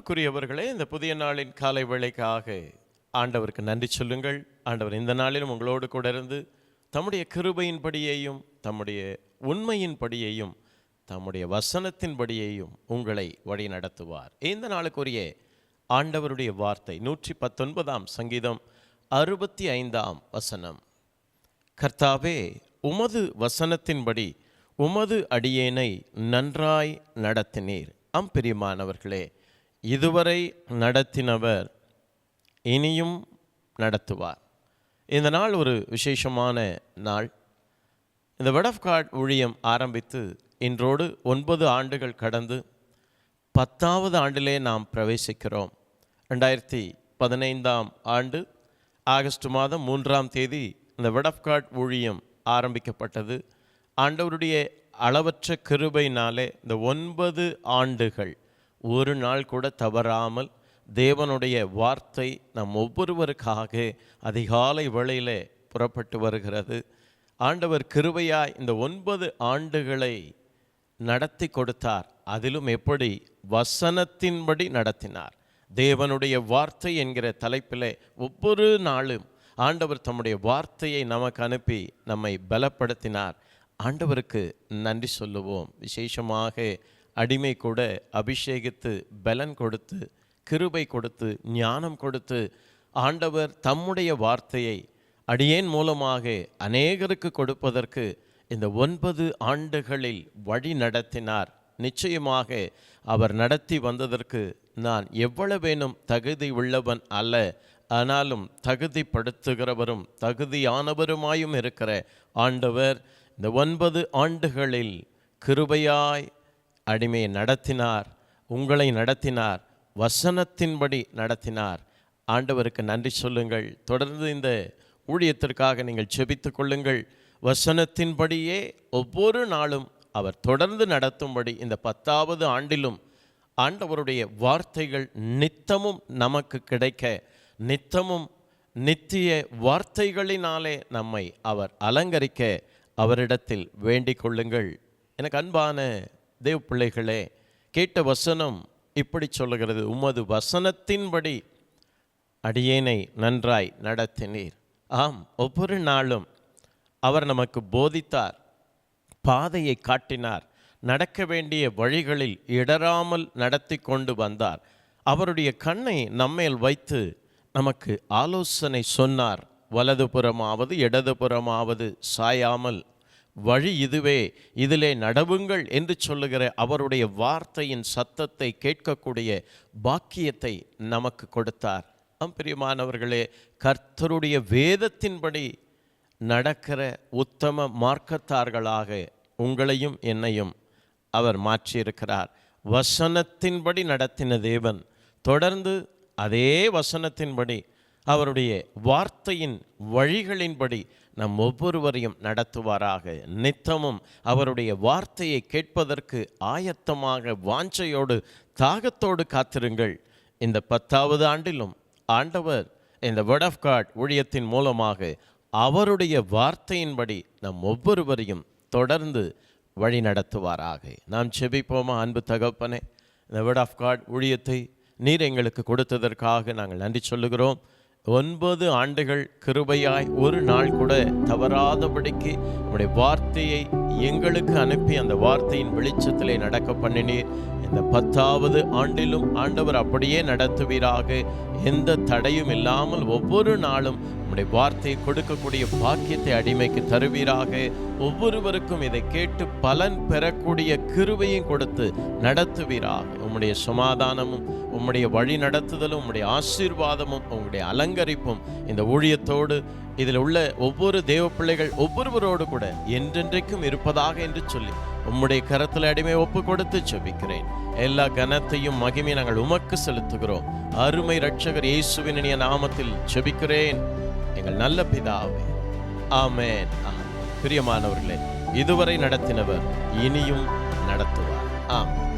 அன்புக்குரியவர்களே இந்த புதிய நாளின் காலை வேளைக்காக ஆண்டவருக்கு நன்றி சொல்லுங்கள். ஆண்டவர் இந்த நாளிலும் உங்களோடு கூட இருந்து தம்முடைய கிருபையின்படியையும் தம்முடைய உண்மையின்படியையும் தம்முடைய வசனத்தின்படியையும் உங்களை வழி நடத்துவார் இந்த நாளுக்குரிய ஆண்டவருடைய வார்த்தை நூற்றி பத்தொன்பதாம் சங்கீதம் அறுபத்தி ஐந்தாம் வசனம். கர்த்தாவே உமது வசனத்தின்படி உமது அடியேனை நன்றாய் நடத்தினீர். அம்பிரியமானவர்களே இதுவரை நடத்தினவர் இனியும் நடத்துவார். இந்த நாள் ஒரு விசேஷமான நாள். இந்த வெட் ஆஃப் காட் ஊழியம் ஆரம்பித்து இன்றோடு ஒன்பது ஆண்டுகள் கடந்து பத்தாவது ஆண்டிலே நாம் பிரவேசிக்கிறோம். ரெண்டாயிரத்தி பதினைந்தாம் ஆண்டு ஆகஸ்ட் மாதம் மூன்றாம் தேதி இந்த வெட் ஆஃப் காட் ஊழியம் ஆரம்பிக்கப்பட்டது. ஆண்டவருடைய அளவற்ற கிருபையினாலே இந்த ஒன்பது ஆண்டுகள் ஒரு நாள் கூட தவறாமல் தேவனுடைய வார்த்தை நம் ஒவ்வொருவருக்காக அதிகாலை வேளையில் புறப்பட்டு வருகிறது. ஆண்டவர் கிருவையா இந்த ஒன்பது ஆண்டுகளை நடத்தி கொடுத்தார். அதிலும் எப்படி? வசனத்தின்படி நடத்தினார். தேவனுடைய வார்த்தை என்கிற தலைப்பிலே ஒவ்வொரு நாளும் ஆண்டவர் தம்முடைய வார்த்தையை நமக்கு அனுப்பி நம்மை பலப்படுத்தினார். ஆண்டவருக்கு நன்றி சொல்லுவோம். விசேஷமாக அடிமை கூட அபிஷேகித்து பலன் கொடுத்து கிருபை கொடுத்து ஞானம் கொடுத்து ஆண்டவர் தம்முடைய வார்த்தையை அடியேன் மூலமாக அநேகருக்கு கொடுப்பதற்கு இந்த ஒன்பது ஆண்டுகளில் வழி நடத்தினார். நிச்சயமாக அவர் நடத்தி வந்ததற்கு நான் எவ்வளவேனும் தகுதி உள்ளவன் அல்ல ஆனாலும் தகுதிப்படுத்துகிறவரும் தகுதியானவருமாயும் இருக்கிற ஆண்டவர் இந்த ஒன்பது ஆண்டுகளில் கிருபையாய் அடிமையை நடத்தினார் உங்களை நடத்தினார் வசனத்தின்படி நடத்தினார். ஆண்டவருக்கு நன்றி சொல்லுங்கள். தொடர்ந்து இந்த ஊழியத்திற்காக நீங்கள் செபித்து கொள்ளுங்கள். வசனத்தின்படியே ஒவ்வொரு நாளும் அவர் தொடர்ந்து நடத்தும்படி இந்த பத்தாவது ஆண்டிலும் ஆண்டவருடைய வார்த்தைகள் நித்தமும் நமக்கு கிடைக்க நித்தமும் நித்திய வார்த்தைகளினாலே நம்மை அவர் அலங்கரிக்க அவரிடத்தில் வேண்டிக் கொள்ளுங்கள். எனக்கு அன்பான தேவ பிள்ளைகளே கேட்ட வசனம் இப்படி சொல்லுகிறது. உமது வசனத்தின்படி அடியேனை நன்றாய் நடத்தினீர். ஆம் ஒவ்வொரு நாளும் அவர் நமக்கு போதித்தார் பாதையை காட்டினார் நடக்க வேண்டிய வழிகளில் இடராமல் நடத்தி கொண்டு வந்தார். அவருடைய கண்ணை நம்மேல் வைத்து நமக்கு ஆலோசனை சொன்னார். வலதுபுறமாவது இடதுபுறமாவது சாயாமல் வழி இதுவே இதிலே நடவுங்கள் என்று சொல்லுகிற அவருடைய வார்த்தையின் சத்தத்தை கேட்கக்கூடிய பாக்கியத்தை நமக்கு கொடுத்தார். ஆம் பிரியமானவர்களே கர்த்தருடைய வேதத்தின்படி நடக்கிற உத்தம மார்க்கத்தார்களாக உங்களையும் என்னையும் அவர் மாற்றியிருக்கிறார். வசனத்தின்படி நடத்தின தேவன் தொடர்ந்து அதே வசனத்தின்படி அவருடைய வார்த்தையின் வழிகளின்படி நம் ஒவ்வொருவரையும் நடத்துவாராக. நித்தமும் அவருடைய வார்த்தையை கேட்பதற்கு ஆயத்தமாக வாஞ்சையோடு தாகத்தோடு காத்திருங்கள். இந்த பத்தாவது ஆண்டிலும் ஆண்டவர் இந்த வேர்ட் ஆஃப் காட் ஊழியத்தின் மூலமாக அவருடைய வார்த்தையின்படி நம் ஒவ்வொருவரையும் தொடர்ந்து வழி நடத்துவாராக நாம் செபிப்போமா அன்பு தகப்பனே? இந்த வேர்ட் ஆஃப் காட் ஊழியத்தை நீர் எங்களுக்கு கொடுத்ததற்காக நாங்கள் நன்றி சொல்லுகிறோம். ஒன்பது ஆண்டுகள் கிருபையாய் ஒரு நாள் கூட தவறாதபடிக்கு உடைய வார்த்தையை எங்களுக்கு அனுப்பி அந்த வார்த்தையின் வெளிச்சத்திலே நடக்க பண்ணினீர். இந்த பத்தாவது ஆண்டிலும் ஆண்டவர் அப்படியே நடத்துவீராக. எந்த தடையும் இல்லாமல் ஒவ்வொரு நாளும் உம்முடைய வார்த்தையை கொடுக்கக்கூடிய பாக்கியத்தை அடிமைக்கு தருவீராக. ஒவ்வொருவருக்கும் இதை கேட்டு பலன் பெறக்கூடிய கிருவையும் கொடுத்து நடத்துவீராக. உம்முடைய சமாதானமும் உம்முடைய வழி நடத்துதலும் உம்முடைய ஆசீர்வாதமும் உங்களுடைய அலங்கரிப்பும் இந்த ஊழியத்தோடு இதில் உள்ள ஒவ்வொரு தேவ பிள்ளைகள் ஒவ்வொருவரோடு கூட என்றென்றைக்கும் இருப்பதாக என்று சொல்லி உம்முடைய கரத்தில் அடிமை ஒப்பு கொடுத்து செபிக்கிறேன் எல்லா கனத்தையும் மகிமையும் நாங்கள் உமக்கு செலுத்துகிறோம். அருமை ரட்சகர் இயேசுவின் நாமத்தில் செபிக்கிறேன் எங்கள் நல்ல பிதாவே. ஆமேன். பிரியமானவர்களே இதுவரை நடத்தினவர் இனியும் நடத்துவார். ஆமென்.